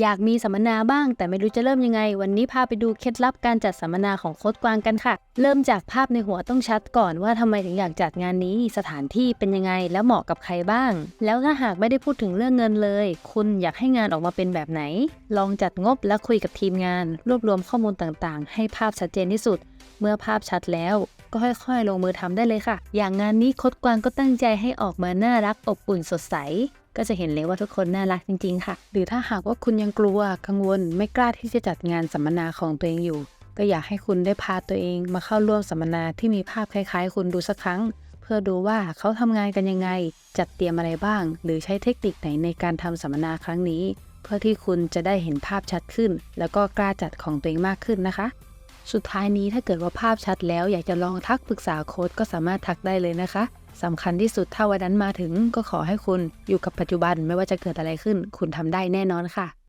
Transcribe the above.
อยากมีสัมมนาบ้าง แต่ไม่รู้จะเริ่มยังไง วันนี้พาไปดูเคล็ดลับการจัดสัมมนาของโค้ดกวางกันค่ะ เริ่มจากภาพในหัวต้องชัดก่อนว่าทำไมถึงอยากจัดงานนี้สถานที่เป็นยังไงและเหมาะกับใครบ้าง แล้วถ้าหากไม่ได้พูดถึงเรื่องเงินเลย คุณอยากให้งานออกมาเป็นแบบไหน ลองจัดงบและคุยกับทีมงาน รวบรวมข้อมูลต่างๆ ให้ภาพชัดเจนที่สุด เมื่อภาพชัดแล้วก็ค่อยๆ ลงมือทำได้เลยค่ะ อย่างงานนี้โคดกวางก็ตั้งใจให้ออกมาน่ารักอบอุ่นสดใส ก็จะเห็นเลยว่าทุกคนน่ารักจริง ๆ ค่ะ หรือถ้าหากว่าคุณยังกลัวกังวลไม่กล้าที่จะจัดงานสัมมนาของตัวเองอยู่ ก็อยากให้คุณได้พาตัวเองมาเข้าร่วมสัมมนาที่มีภาพคล้าย ๆ คุณดูสักครั้ง เพื่อดูว่าเขาทำงานกันยังไง จัดเตรียมอะไรบ้าง หรือใช้เทคนิคไหนในการทำสัมมนาครั้งนี้ เพื่อที่คุณจะได้เห็นภาพชัดขึ้น แล้วก็กล้าจัดของตัวเองมากขึ้นนะคะ สุดท้ายนี้ถ้าเกิดว่าภาพชัดแล้วอยากจะลองทักปรึกษาโค้ดก็สามารถทักได้เลยนะคะสำคัญที่สุดถ้าวันนั้นมาถึงก็ขอให้คุณอยู่กับปัจจุบันไม่ว่าจะเกิดอะไรขึ้น คุณทำได้แน่นอนค่ะ